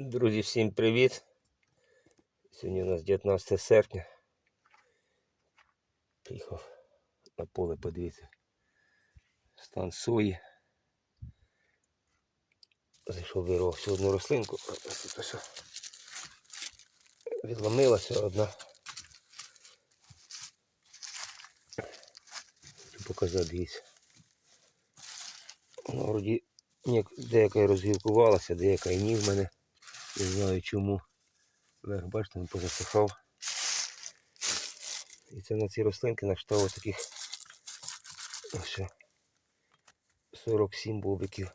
Друзі, всім привіт! Сьогодні у нас 19 серпня. Приїхав на поле подивитися. Стан сої. Зайшов вирвав всю одну рослинку. Відломилася одна. Показати, дивіться. Вона вроді деяка розгілкувалася, деяка і ні в мене. Не знаю чому. Верх, бачите, він позасихав. І це на ці рослинки наштало таких ось 47 бобиків.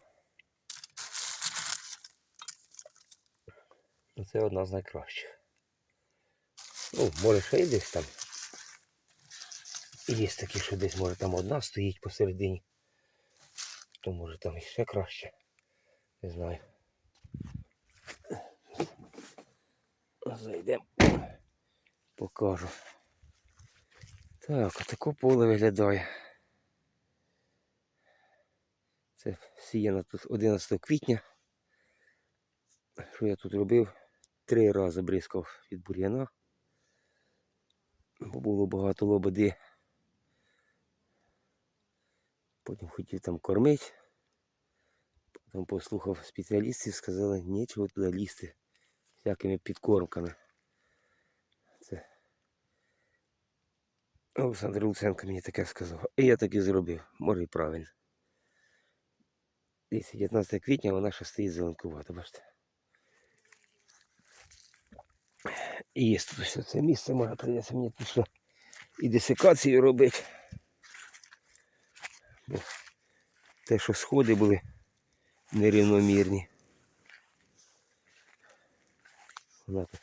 Ну, Це одна з найкращих. Ну, може ще й десь там. Є такі, що десь може там одна стоїть посередині. То може там іще краще. Не знаю. Зайдемо. Покажу. Так, отако поле виглядає. Це сіяно тут 11 квітня. Що я тут робив? Три рази бризкав від бур'яна. Бо було багато лободи. Потім хотів там кормити. Потім послухав спеціалістів, сказали, нічого туди лізти всякими підкормками. Це Олександр Луценко мені таке сказав. І я так і зробив. Може і правильно. 19 квітня вона ще стоїть зеленкувата, бачите. І є тут все це місце, може прийдеться мені тут ще і десикацію робити. Бо те, що сходи були нерівномірні. Вона тут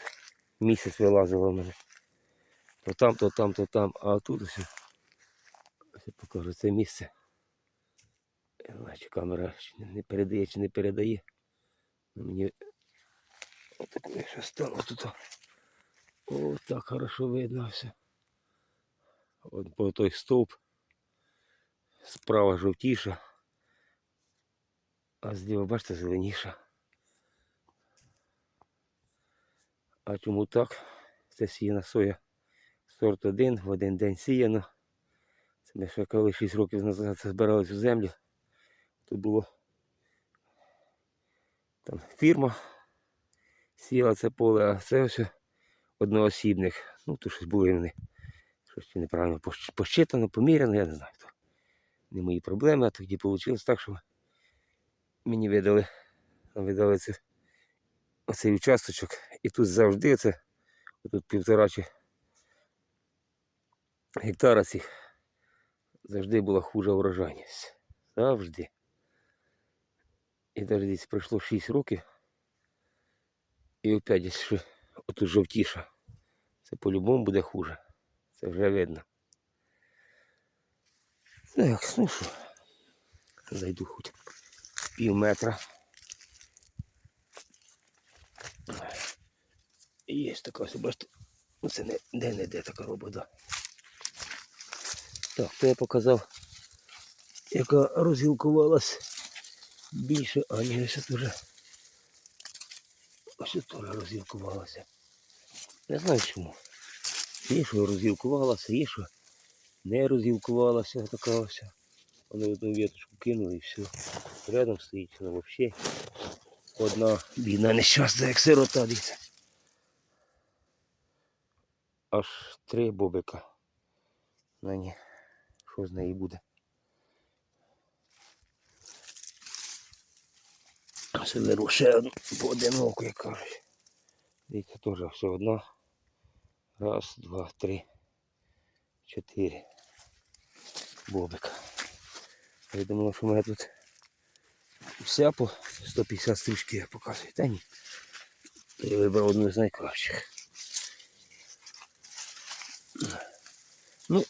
місяць вилазила в мене. То там, то там, то там, а тут ось. Я покажу це місце. Я знаю, чи камера не- передає, чи не передає. Ну, Мені отаке що стало тут. О, так хорошо видно все. От по той стовп. Справа жовтіша. А зліва, бачите, зеленіша. А чому так? Це сіяна соя сорт 1, в один день сіяно. Це ми ще коли 6 років назад збиралися в землю. Тут було там фірма сіяла це поле, а це ось одноосібник. Ну, тут щось були вони. Щось неправильно посчитано, поміряно, я не знаю. То не мої проблеми, а тоді вийшло так, що мені видали, видали це, оцей участочок. І тут завжди це, тут півтора чи гектара цих завжди була хужа врожайність. Завжди. І навіть десь пройшло 6 років. І опять десь ще отут жовтіша. Це по-любому буде хуже. Це вже видно. Так, ну що, зайду хоч пів метра. Є така ось, бачите, ну це не де-не-де така робота. Так, то я показав, яка розгілкувалась більше, а ні, тут вже ось тут розгілкувалася. Не знаю чому. Є, що розгілкувалася, є, що не розгілкувалася така ось. Вони одну віточку кинули і все. Рядом стоїть вона взагалі. Одна бідна нещасна, як сирота, дивіться. Аж три бобика на ній. Що з неї буде? Беру ще одну поодиноку, як кажуть. Дивіться, теж все одна. Раз, два, три, чотири. Бобика. Я думав, що в мене тут вся по 150 стрічки я показую. Та ні. Я вибрав одну з найкращих. Ну,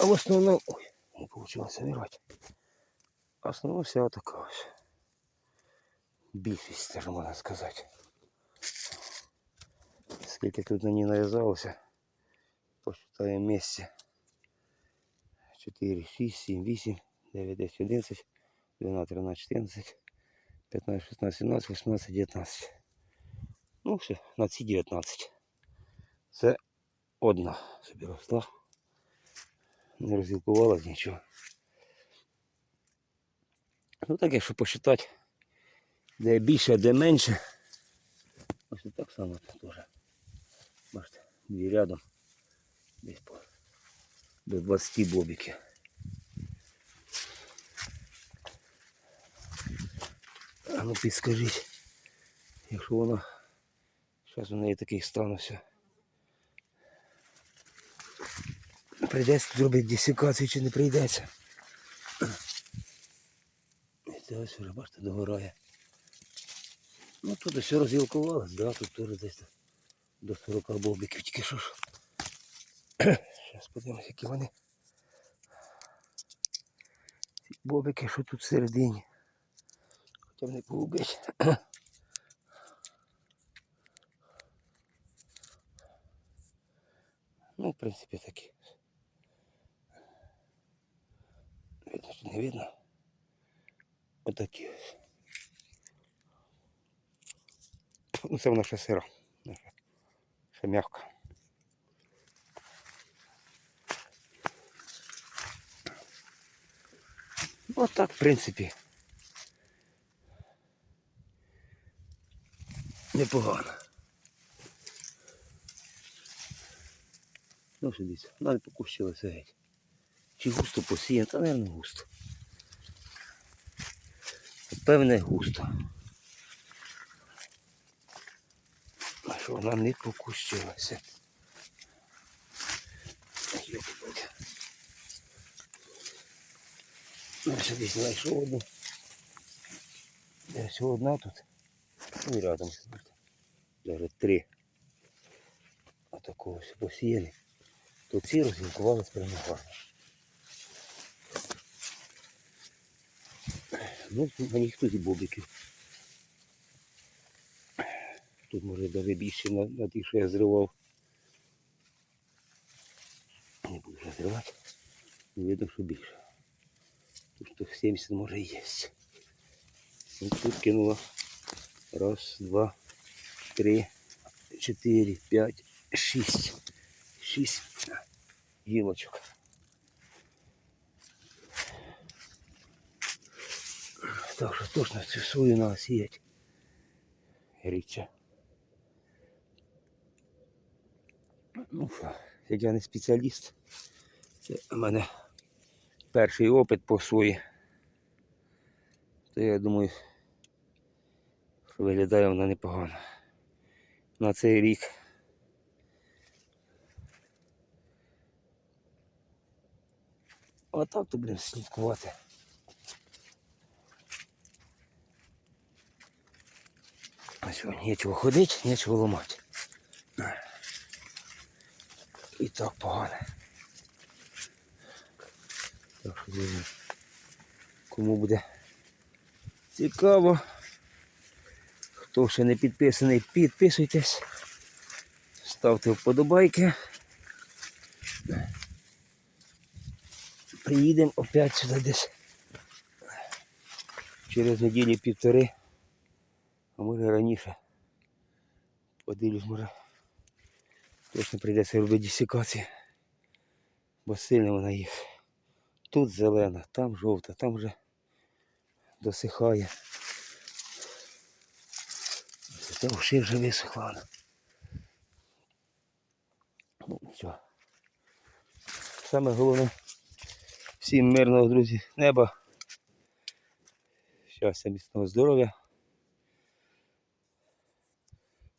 а в основному... Ой, не вийшло вирвати. Основна вся така ось. Більшість, теж можна сказати. Скільки тут на ній нав'язалося, посчитаємо місце. 4, 6, 7, 8, 9, 10, 11, 12, 13, 14, 15, 16, 17, 18, 19. Ну, ще на ці 19. Це одна собі росла. Не розділкувалась нічого. Ну так, якщо посчитати, де більше, де менше. Ось і так само теж. Бачите, дві рядом. Десь по до 20 бобиків. А ну підскажіть, якщо вона... Зараз у неї такий стан все. Прийдеться тут робити десикацію чи не прийдеться. І це ось вже, бачите, догорає. Ну тут все розвілкувалось, да, тут теж десь до 40 бобиків, тільки що ж. Зараз подивимось, які вони. Ці бобики, що тут всередині. Хоча б не погубить. Ну, в принципі, такі. Видно, чи не видно. Отакі ось. Ну, це вона ще сира. Ще- Ще м'яка. От так, в принципі. Непогано. Ну, що дивіться, вона не покущилася геть. Чи густо посіяно? Та, мабуть, густо. Певне густо. А що вона не покущилася. Ще десь знайшов одну. Десь одна тут. Ну і рядом. Даже три. Отакого ось посіяли. То ці розінкувались прямо гарно. Ну, на них тут і бобиків. Тут може навіть більше на, на ті, що я зривав. Не буду зривати. Не видно, що більше. Тут штук 70 може є. Ну, тут кинуло. Раз, два, три, чотири, п'ять, шість. Шість гілочок. Так що точно цю свою треба сіяти. Річчя. Ну що, як я не спеціаліст, це у мене перший опит по сої. То я думаю, що виглядає вона непогано. На цей рік. Отак то будемо слідкувати. А сьогодні нічого ходити, нічого ламати. І так погано. Так що кому буде цікаво, хто ще не підписаний, підписуйтесь, ставте вподобайки. Приїдемо опять сюди десь через неділі півтори, а може раніше. Подивлюсь, може точно прийдеться робити десікації, бо сильно вона їх. Тут зелена, там жовта, там вже досихає. Це уши вже висохла. Ну, нічого. Саме головне всім мирного, друзі, неба. Щастя, міцного здоров'я.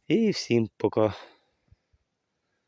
І всім пока.